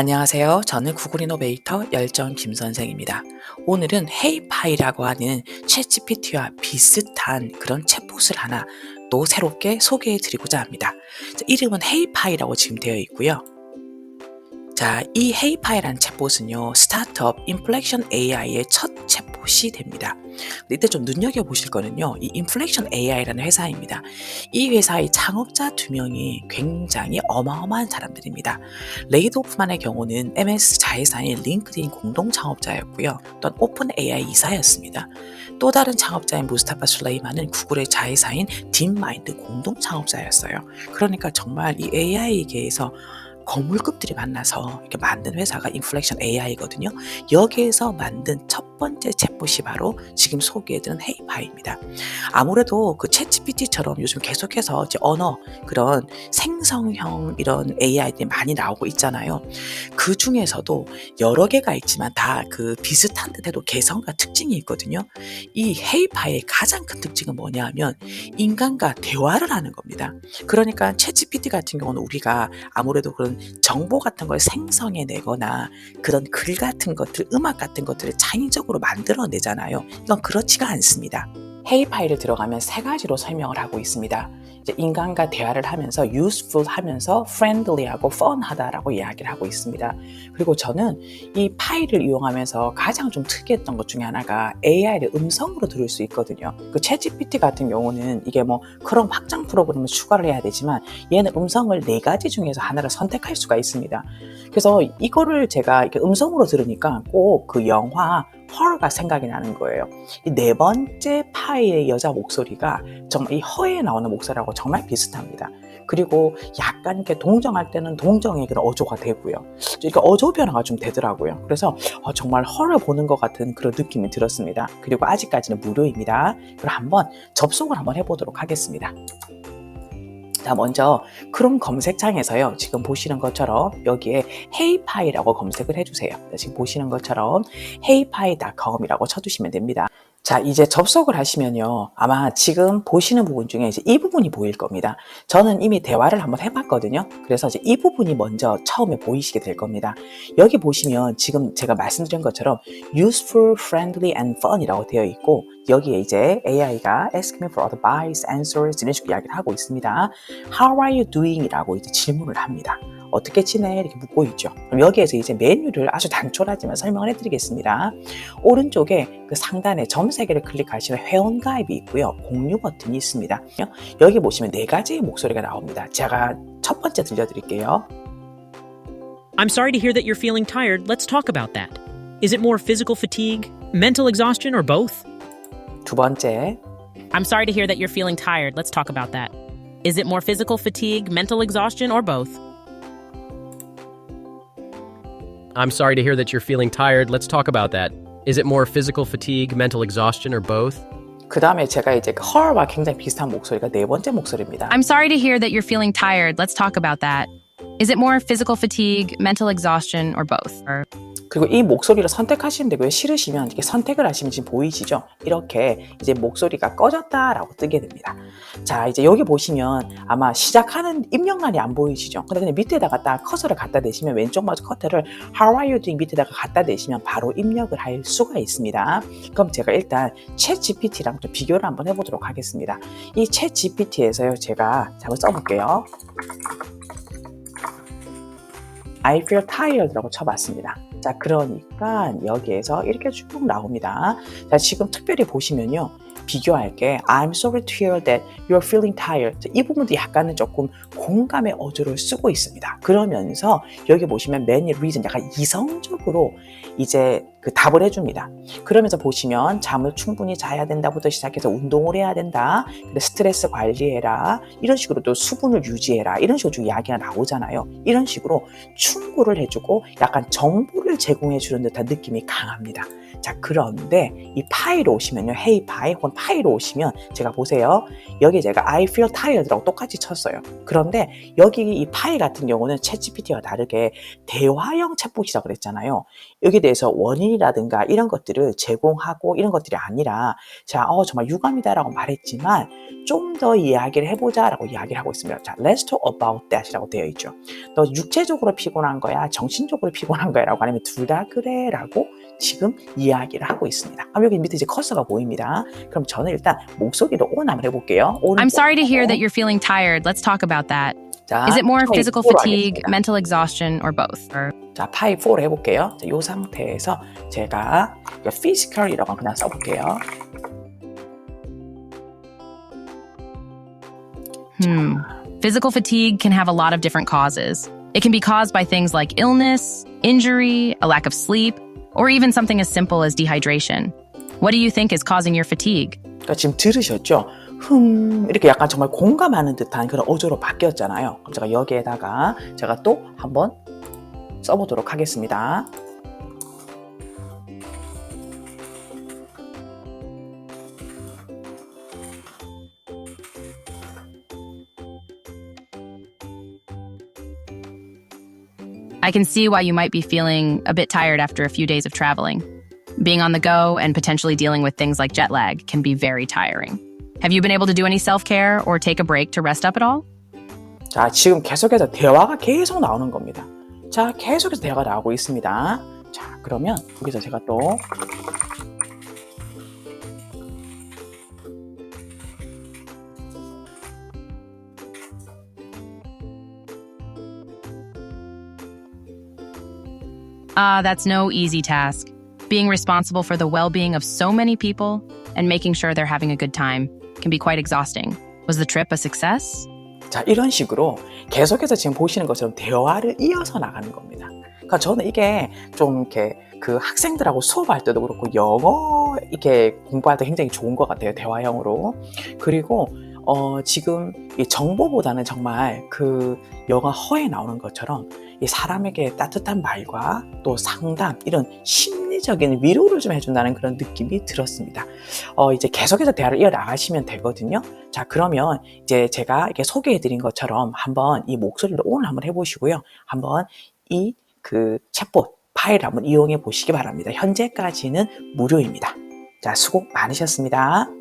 안녕하세요. 저는 구글 이노베이터 열정 김 선생입니다. 오늘은 헤이파이라고 하는 챗GPT와 비슷한 그런 챗봇을 하나 또 새롭게 소개해 드리고자 합니다. 자, 이름은 헤이파이라고 지금 되어 있고요. 자, 이 헤이파이라는 챗봇은요, 스타트업 인플렉션 AI의 첫 챗봇이 됩니다. 이때 좀 눈여겨 보실 거는요, 이 인플렉션 AI라는 회사입니다. 이 회사의 창업자 두 명이 굉장히 어마어마한 사람들입니다. 레이드 오프만의 경우는 MS 자회사인 링크드인 공동 창업자였고요. 또한 오픈 AI 이사였습니다. 또 다른 창업자인 무스타파 술레이만은 구글의 자회사인 딥마인드 공동 창업자였어요. 그러니까 정말 이 AI계에서 거물급들이 만나서 이렇게 만든 회사가 인플렉션 AI거든요. 여기에서 만든 첫 번째 챗봇이 바로 지금 소개해드린 헤이파이입니다. 아무래도 그 챗GPT처럼 요즘 계속해서 이제 언어 그런 생성형 이런 AI들이 많이 나오고 있잖아요. 그 중에서도 여러 개가 있지만 다 그 비슷한 듯해도 개성과 특징이 있거든요. 이 헤이파이의 가장 큰 특징은 뭐냐하면 인간과 대화를 하는 겁니다. 그러니까 챗GPT 같은 경우는 우리가 아무래도 그런 정보 같은 걸 생성해 내거나 그런 글 같은 것들, 음악 같은 것들을 창의적으로 만들어내잖아요. 이건 그렇지가 않습니다. 헤이파이를 들어가면 세 가지로 설명을 하고 있습니다. 인간과 대화를 하면서 useful 하면서 friendly하고 fun하다라고 이야기를 하고 있습니다. 그리고 저는 이 파일을 이용하면서 가장 좀 특이했던 것 중에 하나가 AI를 음성으로 들을 수 있거든요. 그 챗GPT 같은 경우는 이게 뭐 그런 확장 프로그램을 추가를 해야 되지만 얘는 음성을 네 가지 중에서 하나를 선택할 수가 있습니다. 그래서 이거를 제가 이렇게 음성으로 들으니까 꼭 그 영화 헐가 생각이 나는 거예요. 이 네 번째 파일 의 여자 목소리가 정말 이 허에 나오는 목소리하고 정말 비슷합니다. 그리고 약간 이렇게 동정할 때는 동정의 그런 어조가 되고요. 이렇게 어조 변화가 좀 되더라고요. 그래서 어, 정말 헐을 보는 것 같은 그런 느낌이 들었습니다. 그리고 아직까지는 무료입니다. 그럼 한번 접속을 한번 해보도록 하겠습니다. 자, 먼저 크롬 검색창에서요. 지금 보시는 것처럼 여기에 헤이파이라고 검색을 해주세요. 지금 보시는 것처럼 헤이파이.com이라고 쳐주시면 됩니다. 자, 이제 접속을 하시면요. 아마 지금 보시는 부분 중에 이제 이 부분이 보일 겁니다. 저는 이미 대화를 한번 해봤거든요. 그래서 이제 이 부분이 먼저 처음에 보이시게 될 겁니다. 여기 보시면 지금 제가 말씀드린 것처럼 useful, friendly and fun이라고 되어 있고 여기에 이제 AI가 ask me for advice, answers 이런 식으로 이야기를 하고 있습니다. How are you doing? 이라고 이제 질문을 합니다. 어떻게 지내? 이렇게 묻고 있죠. 그럼 여기에서 이제 메뉴를 아주 단촐하지만 설명을 해드리겠습니다. 오른쪽에 그 상단에 점 세 개를 클릭하시면 회원 가입이 있고요. 공유 버튼이 있습니다. 여기 보시면 네 가지의 목소리가 나옵니다. 제가 첫 번째 들려드릴게요. I'm sorry to hear that you're feeling tired. Let's talk about that. Is it more physical fatigue, mental exhaustion, or both? 두 번째, I'm sorry to hear that you're feeling tired. Let's talk about that. Is it more physical fatigue, mental exhaustion, or both? I'm sorry to hear that you're feeling tired. Let's talk about that. Is it more physical fatigue, mental exhaustion, or both? 그 다음에 제가 이제 헐과 굉장히 비슷한 목소리가 네 번째 목소리입니다. I'm sorry to hear that you're feeling tired. Let's talk about that. Is it more physical fatigue, mental exhaustion, or both? 그리고 이 목소리를 선택하시면 되고요. 싫으시면 이렇게 선택을 하시면 지금 보이시죠? 이렇게 이제 목소리가 꺼졌다라고 뜨게 됩니다. 자, 이제 여기 보시면 아마 시작하는 입력란이 안 보이시죠? 근데 그냥 밑에다가 딱 커서를 갖다 대시면 왼쪽 마주 커터를 How are you doing 밑에다가 갖다 대시면 바로 입력을 할 수가 있습니다. 그럼 제가 일단 챗 GPT랑 좀 비교를 한번 해보도록 하겠습니다. 이챗 GPT에서요, 제가 한번 써볼게요. I feel tired라고 쳐봤습니다. 자, 그러니까 여기에서 이렇게 쭉 나옵니다. 자, 지금 특별히 보시면요. 비교할 게 I'm sorry to hear that you're feeling tired. 자, 이 부분도 약간은 조금 공감의 어조를 쓰고 있습니다. 그러면서 여기 보시면 many reason 약간 이성적으로 이제 그 답을 해줍니다. 그러면서 보시면 잠을 충분히 자야 된다부터 시작해서 운동을 해야 된다. 스트레스 관리해라. 이런 식으로 또 수분을 유지해라. 이런 식으로 좀 이야기가 나오잖아요. 이런 식으로 충고를 해주고 약간 정보를 제공해 주는 듯한 느낌이 강합니다. 자, 그런데 이 파이로 오시면요. 헤이 파이 혹은 파이로 오시면 제가 보세요. 여기 제가 I feel tired라고 똑같이 쳤어요. 그런데 여기 이 파이 같은 경우는 챗GPT와 다르게 대화형 챗봇이라고 그랬잖아요. 여기에 대해서 원인 고민이라든가 이런 것들을 제공하고 이런 것들이 아니라 자, 어, 정말 유감이다라고 말했지만 좀 더 이야기를 해보자라고 이야기를 하고 있습니다. 자, let's talk about that이라고 되어 있죠. 너 육체적으로 피곤한 거야, 정신적으로 피곤한 거야라고 아니면 둘 다 그래라고 지금 이야기를 하고 있습니다. 그럼 여기 밑에 이제 커서가 보입니다. 그럼 저는 일단 목소리로 온 한번 해볼게요. 온 I'm sorry to hear 온. that you're feeling tired. Let's talk about that. 자, Is it more physical 4로 fatigue, 하겠습니다. mental exhaustion, or both? Or 자, 파이 4로 해볼게요. 자, 이 상태에서 제가 physical이라고 그냥 써볼게요. Hmm. Physical fatigue can have a lot of different causes. It can be caused by things like illness, injury, a lack of sleep, or even something as simple as dehydration. What do you think is causing your fatigue? 그러니까 지금 들으셨죠? 흠 이렇게 약간 정말 공감하는 듯한 그런 어조로 바뀌었잖아요. 그럼 제가 여기에다가 제가 또 한번 써보도록 하겠습니다. I can see why you might be feeling a bit tired after a few days of traveling. Being on the go and potentially dealing with things like jet lag can be very tiring. Have you been able to do any self care or take a break to rest up at all? 자, 지금 계속해서 대화가 계속 나오는 겁니다. 자, 계속해서 대화가 나오고 있습니다. 자, 그러면 여기서 제가 또 Ah, that's no easy task. Being responsible for the well being of so many people and making sure they're having a good time can be quite exhausting. Was the trip a success? 자, 이런 식으로 계속해서 지금 보시는 것처럼 대화를 이어서 나가는 겁니다. 그러니까 저는 이게 좀 이렇게 그 학생들하고 수업할 때도 그렇고 영어 이렇게 공부할 때 굉장히 좋은 것 같아요. 대화형으로. 그리고 어, 지금 이 정보보다는 정말 그 영화 허에 나오는 것처럼 이 사람에게 따뜻한 말과 또 상담 이런 심리적인 위로를 좀 해준다는 그런 느낌이 들었습니다. 어, 이제 계속해서 대화를 이어나가시면 되거든요. 자, 그러면 이제 제가 이렇게 소개해드린 것처럼 한번 이 목소리를 오늘 한번 해보시고요. 한번 이 그 챗봇 파일 한번 이용해 보시기 바랍니다. 현재까지는 무료입니다. 자, 수고 많으셨습니다.